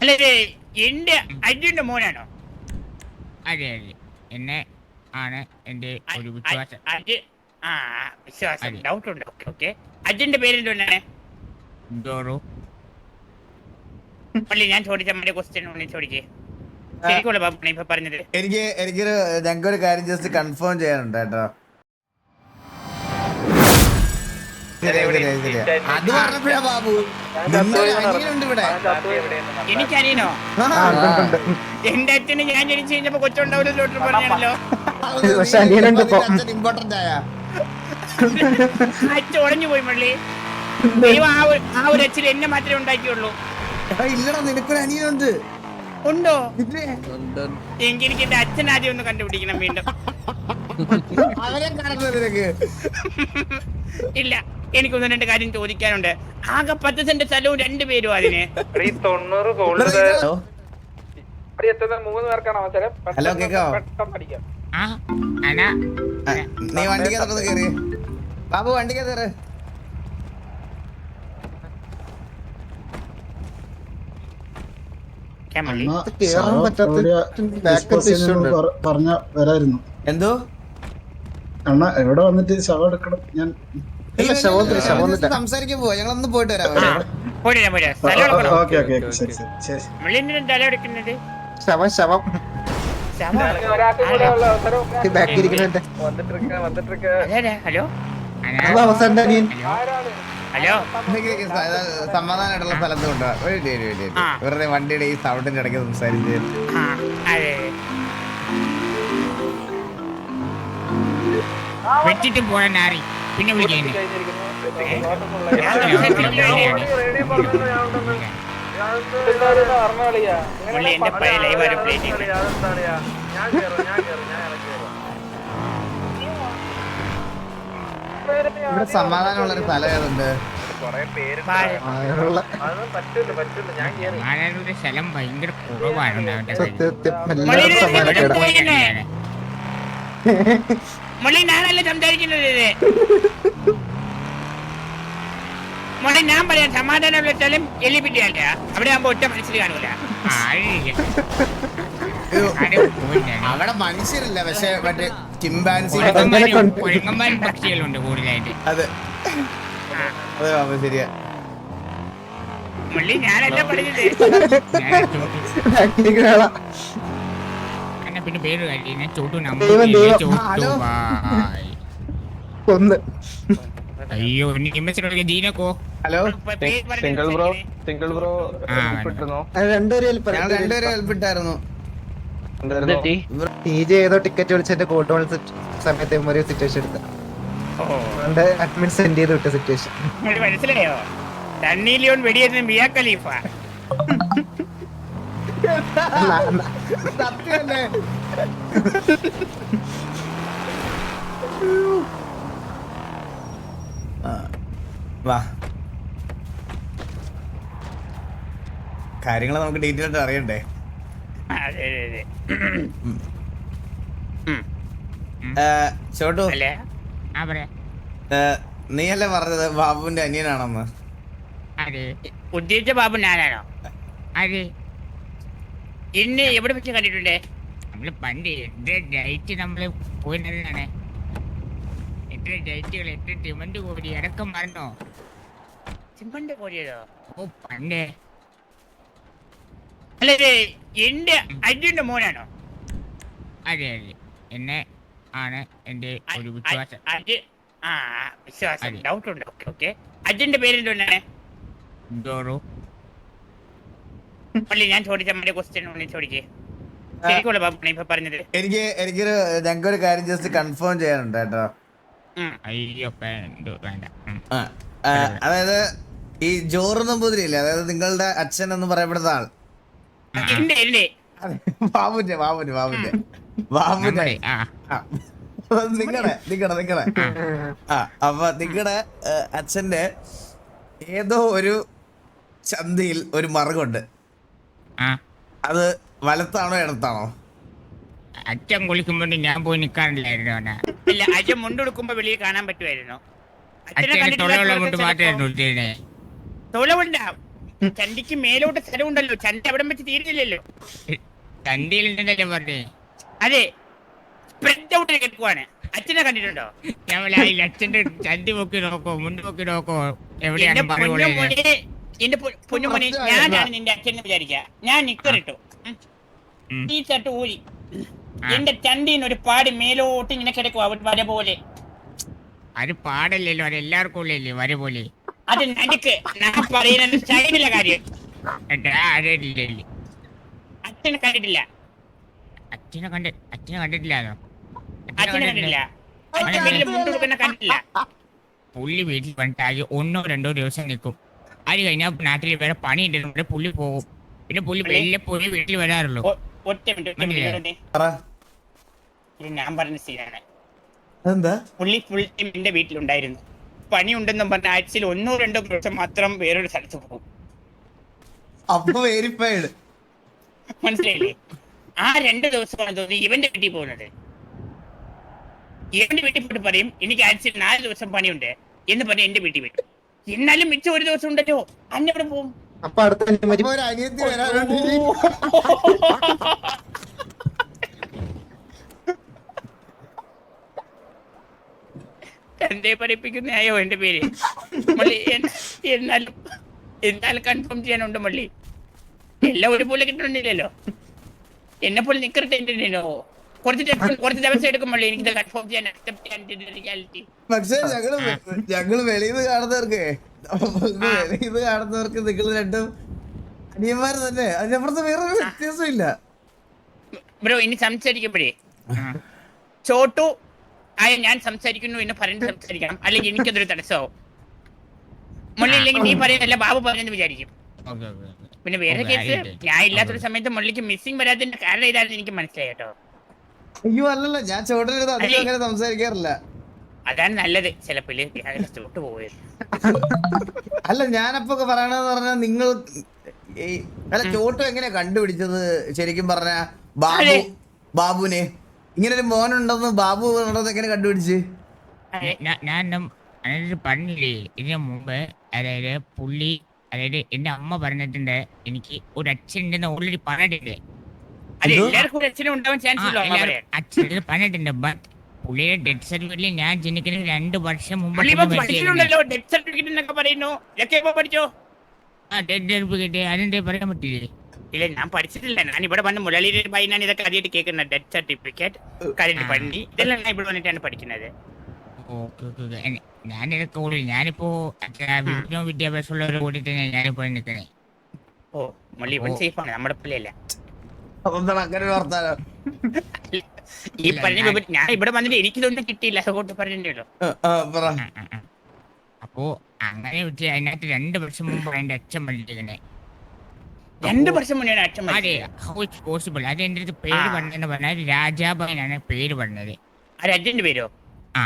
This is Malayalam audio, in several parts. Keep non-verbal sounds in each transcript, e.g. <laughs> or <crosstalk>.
അല്ല എന്റെ അജിന്റെ മോനാണോ? അതെ അതെ. എന്നെ ആണ് എന്റെ ഒരു വിശ്വാസം. ആ വിശ്വാസം. ഡൗട്ട് ഉണ്ട്. ഓക്കെ ഓക്കെ അജിന്റെ പേരെന്താണ് ഡോറു. പള്ളി ഞാൻ ചോദിച്ച മറ്റേ ക്വസ്റ്റ്യൻ ഉള്ളി ചോദിക്കേ. ശരിക്കുള്ള ബാബു ഇപ്പൊ പറഞ്ഞത്. എനിക്ക് എനിക്കൊരു ഞങ്ങൾക്കൊരു കാര്യം ജസ്റ്റ് കൺഫേം ചെയ്യാനുണ്ട് കേട്ടോ. അത് പറഞ്ഞപ്പോഴാ ബാബു. എനിക്കറിയണോ എന്റെ അച്ഛന് ഞാൻ ജനിച്ചു കഴിഞ്ഞപ്പോ കൊച്ചുണ്ടാവില്ല പറഞ്ഞാണല്ലോ. ഇമ്പോർട്ടന്റ് ആയ? അച്ഛൻ ഉടഞ്ഞു പോയി മള്ളി. ദൈവം ആ ഒരു അച്ഛൻ എന്നെ മാത്രമേ ഉണ്ടാക്കിയുള്ളൂ. ഇല്ലടാ നിനക്കൊരു അനിയനുണ്ട്. ഉണ്ടോ? ഇല്ലേ? എങ്കിൽ എനിക്ക് എന്റെ അച്ഛൻ ആദ്യം ഒന്ന് കണ്ടുപിടിക്കണം വീണ്ടും. അവരെ കാണുന്നത് നിനക്ക്. എനിക്കൊന്ന് രണ്ട് കാര്യം ചോദിക്കാനുണ്ട്. ആകെ പത്ത് സെന്റ് സ്ഥലവും രണ്ടുപേരും അതിന്. ഈ തൊണ്ണൂറ് ഗോൾഡ് ഹലോ അടി എത്തുന്ന മൂന്ന് പേർക്കാണ്? അവസരം ഹലോ, കേക്കാവോ? പെട്ടെന്ന് അടിക്കാം. ആ അനാ ആ, നീ വണ്ടിക്കകത്തൊന്ന് കയറി ബാബു വണ്ടിക്കകത്ത് കയറ് കേം മള്ളി. അണ്ണാ, ഒരു backup issue ഉണ്ട്. പറഞ്ഞ വരായിരുന്നു. എന്തോ? അണ്ണ എവിടെ വന്നിട്ട് ശവം എടുക്കണം? ഞാൻ സംസാരിക്കാൻ പോവാ. ഞങ്ങളൊന്ന് പോയിട്ട് വരാം സ്ഥലം ഓക്കെ ഓക്കെ ശരി ശരി ശരി. മുള്ളിന്റെ തല എടുക്കുന്നത്? ശവം ശവം. ഹലോ. ഹലോ. സമാധാനമായിട്ടുള്ള സ്ഥലത്ത് കൊണ്ടുപോകാം. വെറുതെ വണ്ടിയുടെ ഈ സൗണ്ടിന്റെ ഇടയ്ക്ക് സംസാരിച്ച്. വെച്ചിട്ട് പോയ നാറി. പിന്നെ അറിഞ്ഞാളിയാ പുള്ളി എന്റെ പഴയ ലൈവ് പ്ലേ ചെയ്യുന്നത് ഇവിടെ സമാധാനമുള്ള ഒരു സ്ഥലം ഏതുണ്ട് സ്ഥലം ഭയങ്കര കുറവാണ് <laughs> മുള്ളി ഞാനല്ല സംസാരിക്കുന്നത് മുള്ളി ഞാൻ പറയാം സമാധാനമുള്ള സ്ഥലം എലിപ്പിട്ടിയല്ല അവിടെ ആകുമ്പോ ഒറ്റ മനസ്സിൽ കാണൂല. അവിടെ മനുഷ്യരില്ല പക്ഷെ മറ്റേ ചിമ്പാൻസി പക്ഷികളുണ്ട് കൂടുതലായിട്ട്. അതെ. ആ, അതെ ബാബു ശരിയാ. മുള്ളി ഞാനല്ല പറഞ്ഞത്? <laughs> പിന്നെ പേര് കാര്യം ഞാൻ ചോട്ടു ദൈവം, നമ്പൂതിരി ദൈവം. ചോട്ടു ഹലോ. ബായ് ഒന്ന്. അയ്യോ ജീനക്കോ hello. Single bro. Single bro ആ, രണ്ടുപേരും help ഞങ്ങൾ ആണ്. രണ്ടുപേരും ഹെൽപ്പിട്ടായിരുന്നു ടി ജെ ഏതോ ടിക്കറ്റ് വിളിച്ചെന്റെ ഗോൾഡ് ഓൺ സമയത്ത് ഒരു സിറ്റുവേഷൻ എടുത്ത. ഓ. അതുകൊണ്ട് അഡ്മിൻ സെൻഡ് ചെയ്ത് വിട്ട സിറ്റുവേഷൻ മനസ്സിലായോ? Mia Khalifa. സത്യമല്ലേ? ആ, വാ. കാര്യങ്ങൾ നമുക്ക് ഡീറ്റെയിൽ ആയിട്ട് അറിയണ്ടേ? ചോട്ടു. നീ അല്ലേ പറഞ്ഞത് ബാബുവിന്റെ അനിയനാണെന്ന്? അതെ. ഉദ്ദേശിച്ച ബാബു ഞാനാണോ? അതെ. ഇന്ന് എവിടെ വെച്ച് കണ്ടിട്ടുണ്ടേ? നമ്മൾ പണ്ട് എത്ര ഡേറ്റ് നമ്മൾ പോയിരുന്നതാണ്? എത്ര ഡേറ്റുകൾ എത്ര ഡിമന്റ് കൂടി ഇറക്കം മറന്നോ? ചിമ്പണ്ട് കോടിയതോ ഓ പണ്ട്. അല്ല ഇത് എന്റെ അജുന്റെ മോനാണോ? അതെ അതെ. എന്നെ ആണ് എന്റെ ഒരു വിശ്വാസം. ആ വിശ്വാസം. ഡൗട്ട് ഉണ്ട്. ഓക്കെ ഓക്കെ അജുന്റെ പേരെന്താണ് ഡോറു പള്ളി ഞാൻ ചോദിച്ച മറ്റേ ക്വസ്റ്റ്യൻ ഉള്ളി ചോദിക്കേ. ശരിക്കുള്ള ബാബു ഇപ്പൊ പറഞ്ഞത്. എനിക്ക് എനിക്കൊരു ഞങ്ങൾക്കൊരു കാര്യം ജസ്റ്റ് കൺഫേം ചെയ്യാനുണ്ട് കേട്ടോ. അയ്യോ വേണ്ട. അതായത് ഈ ജോറ് നമ്പൂതിരിയില്ലേ? അതായത് നിങ്ങളുടെ അച്ഛൻ എന്ന് പറയപ്പെടുന്ന ആൾ. ബാബുന്റെ ബാബുന്റെ ബാബുന്റെ ബാബുന്റെ നിങ്ങളെ ആ. നിങ്ങളെ നിങ്ങടെ നിങ്ങടെ നിങ്ങടെ ആ അപ്പൊ നിങ്ങടെ അച്ഛന്റെ ഏതോ ഒരു ചന്തയിൽ ഒരു മറുകുണ്ട്. അത് വലത്താണോ ഇടത്താണോ? അച്ഛൻ കുളിക്കുമ്പോ ഞാൻ പോയി നിൽക്കാറില്ലായിരുന്നു അവനെ. ഇല്ല അജൻ മുണ്ടെടുക്കുമ്പോ വെളിയിൽ കാണാൻ പറ്റുമായിരുന്നു. അച്ഛനെ ചണ്ടിക്ക് മേലോട്ട് സ്ഥലമുണ്ടല്ലോ. ചണ്ടി അവിടെ വെച്ച് തീരുന്നില്ലല്ലോ ചണ്ടിയിലുണ്ടല്ലേ പറഞ്ഞേ. അതെ. സ്പ്രെഡ് ഔട്ട് കിടക്കുവാണ്. അച്ഛനെ കണ്ടിട്ടുണ്ടോ? ഞമ്മളെ ആ അച്ഛന്റെ ചണ്ടി പൊക്കി നോക്കോ മുണ്ട് പൊക്കി നോക്കോ എവിടെയാണ് എന്റെ പൊന്നുമോനെ ഞാനാണ് നിന്റെ അച്ഛനെ വിചാരിക്കുക ഞാൻ നിക്കറിട്ടു. ഈ ചട്ട് ഊരി. എന്റെ ചണ്ടീന്ന് ഒരു പാടി മേലോട്ട് ഇങ്ങനെ കിടക്കും അവിടെ വര പോലെ. അത് പാടല്ലല്ലോ അത് എല്ലാവർക്കും ഉള്ളല്ലേ വര പോലെ. അത് നടുക്ക്. ഞാൻ പറയുന്ന സൈഡിലെ കാര്യം. അച്ഛനെ കണ്ടിട്ടില്ല. അച്ഛനെ കണ്ട് അച്ഛനെ കണ്ടിട്ടില്ലാന്നോ അച്ഛനെ കണ്ടിട്ടില്ല. അച്ഛൻ കണ്ടിട്ടില്ല. പുള്ളി വീട്ടിൽ വന്നിട്ട് ഒന്നോ രണ്ടോ ദിവസം നിൽക്കും. അത് കഴിഞ്ഞാൽ നാട്ടിൽ വേറെ പണി ഉണ്ടെന്നുണ്ടെ പുള്ളി പോകും പിന്നെ പുള്ളി പുള്ളി- പോയി വീട്ടിൽ വരാറുള്ളൂ. ഒറ്റ മിനിറ്റ് ഞാൻ പറഞ്ഞ സീനാണ്. അതെന്താ? പുള്ളി ഫുൾ ടൈം എന്റെ വീട്ടിലുണ്ടായിരുന്നു. പണി ഉണ്ടെന്നും പറഞ്ഞ ആഴ്ചയിൽ ഒന്നോ രണ്ടോ ദിവസം മാത്രം വേറൊരു സ്ഥലത്ത് പോകും. അപ്പൊ വേരിഫൈഡ് മനസ്സിലായില്ലേ? ആ രണ്ട് ദിവസമാണ് തോന്നി ഇവന്റെ വീട്ടിൽ പോകുന്നത്. ഇവന്റെ വീട്ടിൽ പോയിട്ട് പറയും എനിക്ക് ആഴ്ചയിൽ നാല് ദിവസം പണിയുണ്ട് എന്ന് പറഞ്ഞ് എന്റെ വീട്ടിൽ വിട്ടു. എന്നാലും മിച്ചം ഒരു ദിവസം ഉണ്ടല്ലോ. അന്നെ ഇവിടെ പോകും അപ്പൊ അടുത്ത അനിയന്മാര് ഒരു അനിയത്തി വരാനുണ്ട് എന്തേ പഠിപ്പിക്കുന്നതായോ എന്റെ പേര്? മള്ളി എൻ- എന്നാലും എന്നാലും കൺഫേം ചെയ്യാനുണ്ട് മള്ളി. എല്ലാം ഒരുപോലെ കിട്ടണില്ലല്ലോ. എന്നെ പോലെ നിക്കറിട്ട് എന്തിനോ കുറച്ച് ദിവസം കുറച്ച് ദിവസം എടുക്കും മള്ളി എനിക്ക് കൺഫേം ചെയ്യാൻ അക്സെപ്റ്റ് ചെയ്യാൻ റിയാലിറ്റി പക്ഷെ ഞങ്ങൾ ഞങ്ങൾ വെളിയിൽ കാണുന്നവർക്ക് വെളിയിൽ നിന്ന് കാണുന്നവർക്ക് നിങ്ങൾ രണ്ടും അനിയന്മാര് തന്നെ. അതിനപ്പുറത്ത് വേറെ വ്യത്യാസം ഇല്ല ബ്രോ ഇനി സംസാരിക്കുമ്പോഴേ. ചോട്ടു ആയ ഞാൻ സംസാരിക്കുന്നു എന്ന് പറഞ്ഞ് സംസാരിക്കണം. അല്ലെങ്കിൽ എനിക്കതൊരു തടസ്സമാവും. മുള്ളി ഇല്ലെങ്കിൽ നീ പറയുന്നല്ല ബാബു പറഞ്ഞെന്ന് വിചാരിക്കും. ഓക്കെ ഓക്കെ പിന്നെ വേറെ കേസ്. ഞാൻ ഇല്ലാത്തൊരു സമയത്ത് മുള്ളിക്ക് മിസ്സിംഗ് വരാത്തതിന്റെ കാരണം ഇതാണെന്ന് എനിക്ക് മനസ്സിലായി കേട്ടോ. അയ്യോ അല്ലല്ല ഞാൻ ചോട്ടരുത് അധികം? അങ്ങനെ സംസാരിക്കാറില്ല. അതാണ് നല്ലത്. ചിലപ്പോ ചോട്ട് പോയത്. അല്ല ഞാനപ്പോ പറയണെന്ന് പറഞ്ഞാൽ നിങ്ങൾ അല്ല ചോട്ടു എങ്ങനെയാ കണ്ടുപിടിച്ചത് ശരിക്കും പറഞ്ഞ? ബാബു ബാബുനെ. ഇങ്ങനെ ഒരു മോനുണ്ടെന്ന് ബാബു ഉണ്ടെന്ന് എങ്ങനെ കണ്ടുപിടിച്ച്? അതെ. ഞാ- ഞാൻ നം- അതായത് പറഞ്ഞില്ലേ ഇതിനു മുമ്പ് അതായത് പുള്ളി അതായത് എന്റെ അമ്മ പറഞ്ഞിട്ടുണ്ട് എനിക്ക് ഒരു അച്ഛൻ ഉണ്ടെന്ന് ഓൾറെഡി പറഞ്ഞിട്ടുണ്ട് അത് എന്തോ? എല്ലാവർക്കും ഒരു അച്ഛനും പറഞ്ഞിട്ടുണ്ട് ബട്ട് പുള്ളിയുടെ ഡെത്ത് സർട്ടിഫിക്കറ്റിൽ ഞാൻ ജനിക്കുന്ന രണ്ട് വർഷം മുമ്പ്. ഡെത്ത് സർട്ടിഫിക്കറ്റ് എന്നൊക്കെ പറയുന്നു. ഇതൊക്കെ പഠിച്ചോ? ആ ഡെത്ത് സർട്ടിഫിക്കറ്റ് അതെന്തേ പറയാൻ പറ്റില്ലേ? ഇല്ല ഞാൻ പഠിച്ചിട്ടില്ല. ഞാൻ ഇവിടെ വന്ന് മുരളിയുടെ ബൈനാണ് ഇതൊക്കെ ആദ്യമായിട്ട് കേൾക്കുന്നത്. ഡെത്ത് സർട്ടിഫിക്കറ്റ് ആ. പണി. ഇതെല്ലാം ഞാൻ ഇവിടെ വന്നിട്ടാണ് പഠിക്കുന്നത്. ഞാൻ കൂടി ഞാനിപ്പോ വിജ്ഞാന വിദ്യാഭ്യാസമുള്ളവരെ കൂടി തന്നെ ഞാനിപ്പോ നിൽക്കണേ ഓ മുള്ളി ഇവൻ. സേഫാണ് നമ്മുടെ പിള്ളയല്ല. അതെന്താണ് അങ്ങനെ ഒരു വർത്താനം. ഈ പറഞ്ഞ ഞാൻ- ഇവിടെ വന്നിട്ട് എനിക്കിതൊന്നും കിട്ടിയില്ല അതുകൊണ്ട് പറഞ്ഞല്ലോ. അപ്പോ അങ്ങനെ വെച്ച് അതിനകത്ത് രണ്ട് വർഷം മുമ്പ് എന്റെ അച്ഛൻ മരിച്ചിരിക്കണേ രണ്ട് വർഷം മുന്നേ അച്ഛൻ അതെ. ഹൗ ഇറ്റ്സ് പോസിബിൾ അത് എന്റെ അടുത്ത് പേര്. പറഞ്ഞെന്ന് പറഞ്ഞാൽ രാജാഭവനാണ് പേര് പറഞ്ഞത് ആ രജന്റെ പേരോ? ആ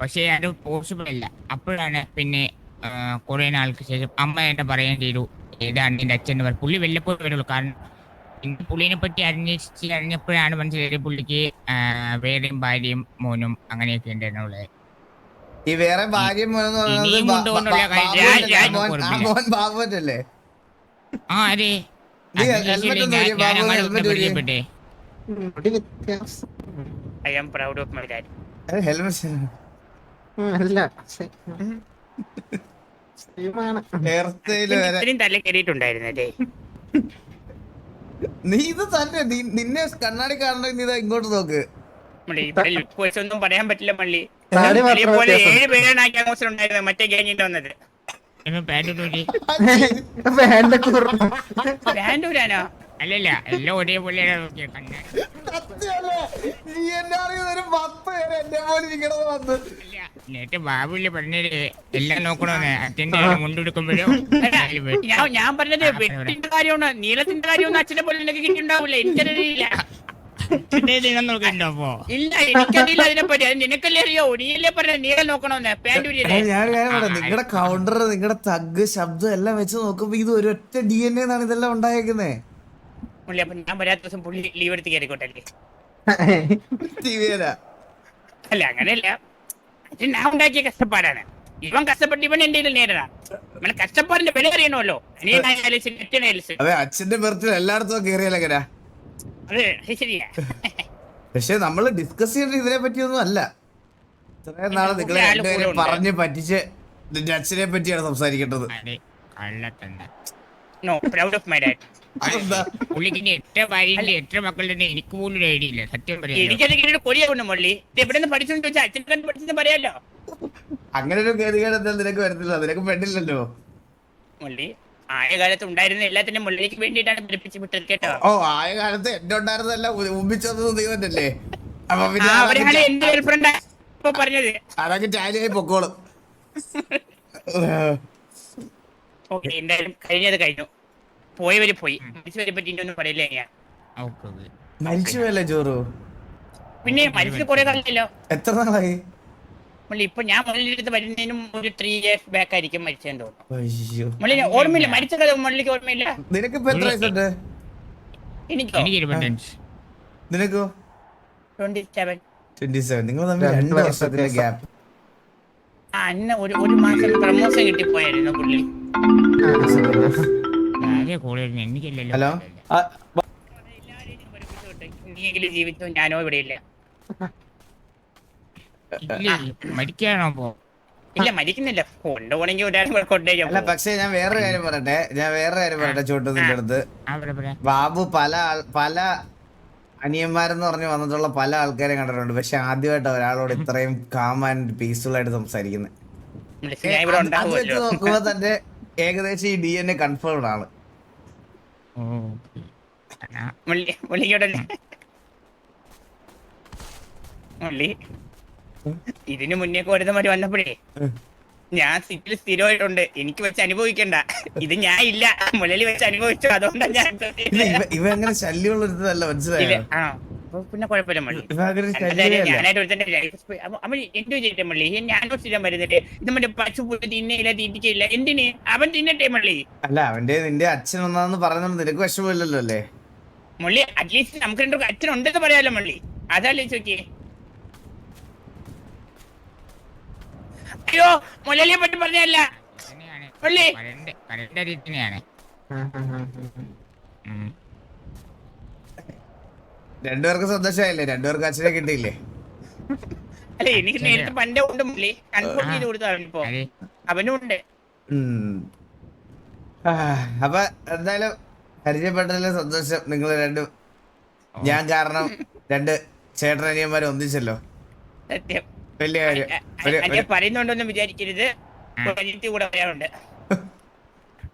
പക്ഷേ അത് പോസിബിൾ അല്ല. അപ്പോഴാണ് പിന്നെ കുറേ നാൾക്ക് ശേഷം അമ്മ എന്നെ പറയുകയും ചെയ്തു ഏതാണ് എന്റെ അച്ഛൻ? പുള്ളി വല്ലപ്പോഴും വരുള്ളൂ. കാരണം പുള്ളിനെ പറ്റി അന്വേഷിച്ച് കഴിഞ്ഞപ്പോഴാണ് മനസ്സിലായത് പുള്ളിക്ക് വേറെയും ഭാര്യയും മോനും അങ്ങനെയൊക്കെ ഉണ്ടായിരുന്നുള്ളത് ഈ വേറെ ഭാര്യ മോനെന്ന് പറയുന്നത് ഇനിയും ബാ- കൊണ്ടുകൊണ്ടുള്ള ബാ- കാര്യം ബാബുവിന്റെ ഞാൻ- മോൻ- ആ മോൻ ബാബുവല്ലേ ആ അതെ. I am proud of my dad helmet? അല്ല ഇത്രയും തല കയറിയിട്ടുണ്ടായിരുന്നല്ലേ? നീ ഇത് തന്നെ നിന്നെ കണ്ണാടി കാണണ നീ ഇതാ ഇങ്ങോട്ട് നോക്ക്. ഒന്നും പറയാൻ പറ്റില്ല മള്ളിയെ പോലെ. ഏഴ് പേരാണ് ആ ക്യാമോസിൽ ഉണ്ടായിരുന്നത്. മറ്റേ ഗാങ്ങിന്റെ വന്നത്. അല്ലല്ല എല്ലാം ഒരേപോലെയാണ് വന്ന്. അല്ല നേരത്തെ ബാബുല്ലേ പറഞ്ഞത് എല്ലാം നോക്കണോന്ന്. അച്ഛന്റെ മുണ്ടെടുക്കുമ്പോഴും ഞാൻ ഞാൻ പറഞ്ഞത് വെട്ടിന്റെ കാര്യമാണ്. നീളത്തിന്റെ കാര്യമൊന്നും അച്ഛനെ പോലെ എനിക്ക് കിട്ടിണ്ടാവില്ല എനിക്കറിയില്ല. നോക്കണ്ടോ അപ്പോ ഇല്ല എനിക്കറിയില്ല അതിനെപ്പറ്റി അത് നിനക്കല്ലേ അറിയോ? നീയല്ലേ പറഞ്ഞ നീളം നോക്കണമെന്ന് പാന്റ് ഊരിയല്ലേ? ഞാൻ കാര്യം പറയാം നിങ്ങളുടെ കൗണ്ടർ നിങ്ങളുടെ തഗ് ശബ്ദം എല്ലാം വെച്ച് നോക്കുമ്പോ ഇത് ഒരൊറ്റ ഡി എൻ എന്നാണ് ഇതെല്ലാം ഉണ്ടായേക്കുന്നേ. പുള്ളി അപ്പൊ ഞാൻ വരാത്ത ദിവസം പുള്ളി ലീവ് എടുത്ത് കയറിക്കോട്ടല്ലേ ടി വിയിലാ അല്ല അങ്ങനെയല്ല. ഞാൻ ഉണ്ടാക്കിയ കഷ്ടപ്പാടാണ്. ഇവൻ കഷ്ടപ്പെട്ട് ഇവൻ എന്റെ നേരിടാം. നമ്മളെ കഷ്ടപ്പാടിന്റെ വില അറിയണമല്ലോ. അനിയനായാലും അച്ഛന്റെ ബർത്ത്ഡേ എല്ലായിടത്തും അത് ശരിയാ. പക്ഷെ നമ്മൾ ഡിസ്കസ് ചെയ്യേണ്ട ഇതിനെ പറ്റിയൊന്നും അല്ല. ഇത്രയും നാളെ നിങ്ങളെ പറഞ്ഞ് പറ്റിച്ച് നിന്റെ അച്ഛനെ പറ്റിയാണ് സംസാരിക്കേണ്ടത്. No proud of my dad അതെന്താ? പുള്ളിക്ക് ഇനി എത്ര ഭാര്യയുണ്ട് എത്ര മക്കളുടെ എനിക്ക് പോലും ഒരു ഐഡിയ ഇല്ല സത്യം പറയാം എനിക്കത് കൊടിയാവുന്നു മുള്ളി ഇത് എവിടെ നിന്ന് പഠിച്ചു ചോദിച്ചാൽ അച്ഛനെ പഠിച്ചെന്ന് പറയാലോ? അങ്ങനെ ഒരു ഗതികേട് നിനക്ക് വരത്തില്ല നിനക്ക് പെണ്ണില്ലല്ലോ. മുള്ളി ആയ കാലത്ത് ഉണ്ടായിരുന്ന എല്ലാത്തിനും മുള്ളിലേക്ക് വേണ്ടിയിട്ടാണ് പഠിപ്പിച്ച് വിട്ടത് കേട്ടോ. ഓ ആയ കാലത്ത് എന്റെ ഉണ്ടായിരുന്നല്ല മുമ്പിച്ചത് നീ തന്നെയല്ലേ അപ്പൊ പിന്നെ എന്റെ ഗേൾഫ്രണ്ട് പറഞ്ഞത്. അതൊക്കെ ടാലിയായി പൊക്കോളും. <laughs> ഓക്കെ എന്തായാലും കഴിഞ്ഞത് കഴിഞ്ഞു. പോയവര് പോയി. മരിച്ചവരെ പറ്റി ഒന്നും പറയില്ല ഞാൻ മരിച്ചു പോയല്ലേ ചോറു പിന്നെ മരിച്ചിട്ട് കുറെ കാലമല്ലോ എത്ര നാളായി? മുള്ളി ഇപ്പൊ ഞാൻ മുള്ളിന്റെ വരുന്നതിനും ഒരു ത്രീ ഇയേഴ്സ് ബാക്ക് ആയിരിക്കും മരിച്ചതെന്ന് തോന്നുന്നു. അയ്യോ. മുള്ളി ഓർമ്മയില്ല. മരിച്ച കഥ മുള്ളിക്ക് ഓർമ്മയില്ല? നിനക്കിപ്പോ എത്ര വയസ്സുണ്ട്? എനിക്കോ? നിനക്കോ? ട്വന്റി സെവൻ ട്വന്റി സെവൻ നിങ്ങൾ തമ്മിൽ രണ്ട് രണ്ട് വർഷത്തെ വർഷത്തിന്റെ ഗ്യാപ്പ്. ആ അന്ന് ഒരു ഒരു മാസം പ്രമോഷൻ കിട്ടിപ്പോയായിരുന്നു പുള്ളി. ഹലോ? നീയെങ്കിലും ജീവിച്ചു ഞാനോ ഇവിടെ ഇല്ല? മരിക്കാണോ പോ ഇല്ല മരിക്കുന്നില്ല. കൊണ്ടുപോകണമെങ്കിൽ ഒരാൾ കൊണ്ടുപോയി അല്ല പക്ഷേ ഞാൻ വേറൊരു കാര്യം പറയട്ടെ. ഞാൻ വേറൊരു കാര്യം പറയട്ടെ ചോട്ടു നിന്റെ അടുത്ത്. ബാബു പല പല അനിയന്മാരെന്ന് പറഞ്ഞ് വന്നിട്ടുള്ള പല ആൾക്കാരെ കണ്ടിട്ടുണ്ട്. പക്ഷെ ആദ്യമായിട്ട് ഒരാളോട് ഇത്രയും കാം ആൻഡ് പീസ്ഫുൾ ആയിട്ട് സംസാരിക്കുന്നത് അത് വെച്ച് നോക്കുമ്പോ തന്നെ ഏകദേശം ഈ ഡി എൻ എ കൺഫേംഡ് ആണ്. ഇതിനു മുന്നേ ഒരുത്തമാര് വന്നപ്പോഴേ ഞാൻ സിറ്റിൽ സ്ഥിരമായിട്ടുണ്ട്. എനിക്ക് വെച്ച് അനുഭവിക്കണ്ട. ഇത് ഞാൻ ഇല്ല. മുലലി വെച്ച് അനുഭവിച്ചു? അതുകൊണ്ടാണ് ഞാൻ ഇവ അങ്ങനെ ശല്യമുള്ള മനസ്സിലായോ? പിന്നെ കുഴപ്പമില്ല മള്ളി. ഞാനായിട്ട് ഒരുത്തന്റെ എന്തോ ചെയ്തിട്ട് മള്ളി? ഞാനോ സ്ഥിരം വരുന്നില്ലേ? ഇത് മറ്റേ പശു പുല്ല് തിന്നയില്ല തീറ്റിക്കില്ല എന്തിന്? അവൻ തിന്നട്ടെ മള്ളി. അല്ല അവന്റെ നിന്റെ അച്ഛൻ ഒന്നാന്ന് പറയുന്നത് നിനക്ക് വിഷമമില്ലല്ലോ അല്ലേ? മള്ളി അറ്റ്ലീസ്റ്റ് നമുക്ക് രണ്ടു അച്ഛനുണ്ടെന്ന് പറയാലോ മള്ളി. അതല്ലേ ചോദിക്കേ അയ്യോ മുലലിയെ പറ്റി പറഞ്ഞല്ല മള്ളി. കരണ്ട് രീതിയാണ് രണ്ടുപേർക്ക് സന്തോഷമായില്ലേ? രണ്ടുപേർക്ക് അച്ഛനെ കിട്ടിയില്ലേ? അല്ലെ എനിക്ക് നേരത്തെ പണ്ടേ ഉണ്ട് കൺഫോം ചെയ്ത് കൊടുത്താണ് ഇപ്പൊ അവനും ഉണ്ട്. അപ്പൊ എന്തായാലും പരിചയപ്പെട്ടതിലെ സന്തോഷം. നിങ്ങൾ രണ്ടും ഞാൻ കാരണം രണ്ട് ചേട്ടനനിയന്മാർ ഒന്നിച്ചല്ലോ. സത്യം. വലിയ കാര്യം. പറയുന്നുണ്ടോന്നും വിചാരിക്കരുത്. കൂടെ പറയാറുണ്ട്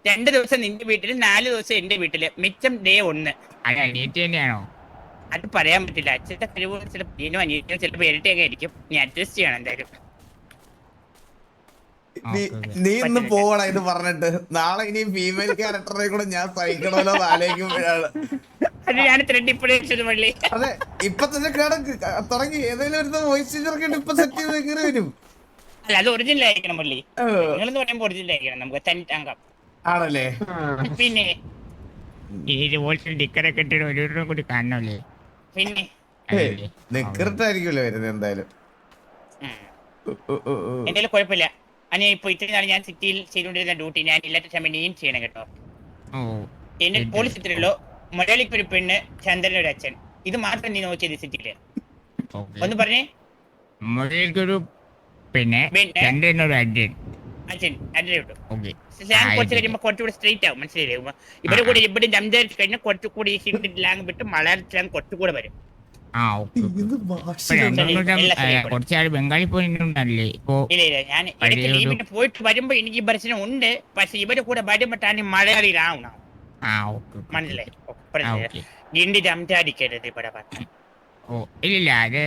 രണ്ട് ദിവസം നിന്റെ വീട്ടിൽ നാല് ദിവസം എന്റെ വീട്ടിൽ. മിച്ചം ഡേ ഒന്ന്. അനിയത്തി തന്നെയാണോ? അത് പറയാൻ പറ്റില്ല. അച്ഛന്റെ കഴിവ് ചിലപ്പോൾ അനിയനും അനിയത്തിയും ചിലപ്പോൾ ഇരട്ടിയൊക്കെ ആയിരിക്കും. നീ അഡ്ജസ്റ്റ് ചെയ്യണം എന്തായാലും. നീ-. നീ ഇന്ന് പോവണ ഇത് പറഞ്ഞിട്ട്. നാളെ ഇനി ഫീമെയിൽ ക്യാരക്ടറെ കൂടെ ഞാൻ സഹിക്കണമല്ലോ എന്ന് ആലോചിക്കുമ്പോഴാണ്. അത് ഞാൻ ത്രെഡ് ഇപ്പോഴേ പള്ളി അതെ ഇപ്പൊ തന്നെ കിടക്ക് തുടങ്ങി. ഏതെങ്കിലും ഒരു വോയിസ് ചേർക്കിട്ട് ഇപ്പൊ സെറ്റ് ചെയ്ത് കയറി വരും. അല്ല അത് ഒറിജിനൽ ആയിരിക്കണം പള്ളി നിങ്ങളെന്ന് പറയുമ്പോൾ ഒറിജിനൽ ആയിരിക്കണം. നമുക്ക് തനിത്താങ്കം ആണല്ലേ? പിന്നെ ഈ പോലത്തെ ടിക്കറൊക്കെ ഇട്ടിട്ട് ഒരു കൂടി കാണണമല്ലേ? പിന്നെ? നിക്കറിട്ടായിരിക്കുമല്ലോ വരുന്നത് എന്തായാലും. എന്തായാലും കുഴപ്പമില്ല. അനിയ ഇപ്പൊ ഇത്രയും നാൾ ഞാൻ സിറ്റിയിൽ ചെയ്തുകൊണ്ടിരുന്ന ഡ്യൂട്ടി ഞാൻ ഇല്ലാത്ത സമയം നീയും ചെയ്യണം കേട്ടോ. എന്റെ? പോലീസ് ഇത്രയുള്ളൂ മലയാളിക്ക് ഒരു പെണ്ണ് ചന്ദ്രൻ ഒരു അച്ഛൻ. ഇത് മാത്രം നീ നോക്കിയത് സിറ്റിയിൽ. ഓക്കെ. ഒന്ന് പറഞ്ഞേ. മലയാളിക്കൊരു പിന്നെ ചന്ദ്രൻ ഒരു അഡ്യൻ അച്ഛൻ അല്ലേ കിട്ടും. ഓക്കെ. ഞാൻ കുറച്ച് കഴിയുമ്പോ കുറച്ചുകൂടി സ്ട്രൈറ്റ് ആവും. മനസ്സിലായില്ലേ? ഉമ്മ? ഇവരെ കൂടെ ഇവിടെ സംസാരിച്ച് കഴിഞ്ഞാൽ കുറച്ചുകൂടി ഈ ഹിന്ദി ലാങ് വിട്ട് മലയാള സ്ലാങ് കുറച്ചുകൂടെ വരും. കുറച്ചാൾ ബംഗാളി പോയിട്ടുണ്ടല്ലേ? ഇപ്പോ ഇല്ല ഇല്ല ഞാൻ ഇടയ്ക്ക് ലീവിന് പോയിട്ട് വരുമ്പോ എനിക്ക് പ്രശ്നം ഉണ്ട്. പക്ഷെ ഇവരെ കൂടെ വരുമ്പോട്ടാണ് മലയാളിയിലാവണം ആ ഓക്കെ മനസ്സിലായി? ആ പറഞ്ഞില്ലേ? ഓക്കെ. ഹിന്ദി സംസാരിക്കരുത് ഇവിടെ പറഞ്ഞ ഓ ഇല്ല അത്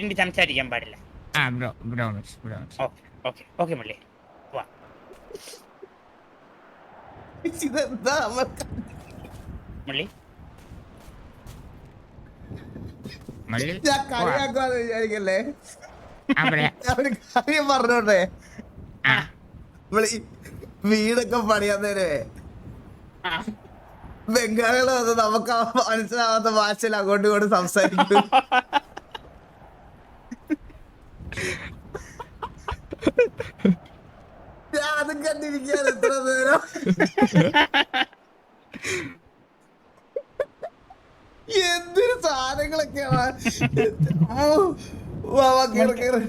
ഹിന്ദി സംസാരിക്കാൻ പാടില്ല. ആ bro promise promise okay okay okay മുള്ളി വാ ഇതെന്താ? മുള്ളി മള്ളി ഞാൻ കളിയാക്കുവാന്ന് വിചാരിക്കല്ലേ ഒരു കാര്യം പറഞ്ഞോട്ടെ ഈ വീടൊക്കെ പണിയാൻ നേരെ ബംഗാളികൾ വന്ന് നമുക്ക് മനസ്സിലാവാത്ത ഭാഷയിൽ അങ്ങോട്ടും ഇങ്ങോട്ടും സംസാരിക്കും ഞാൻ അതും കണ്ടിരിക്കാണ് ഇത്ര നേരം. എന്തൊരു സാധനങ്ങളൊക്കെയാണ് ഓ, വാ വാ കേറ് കേറ്.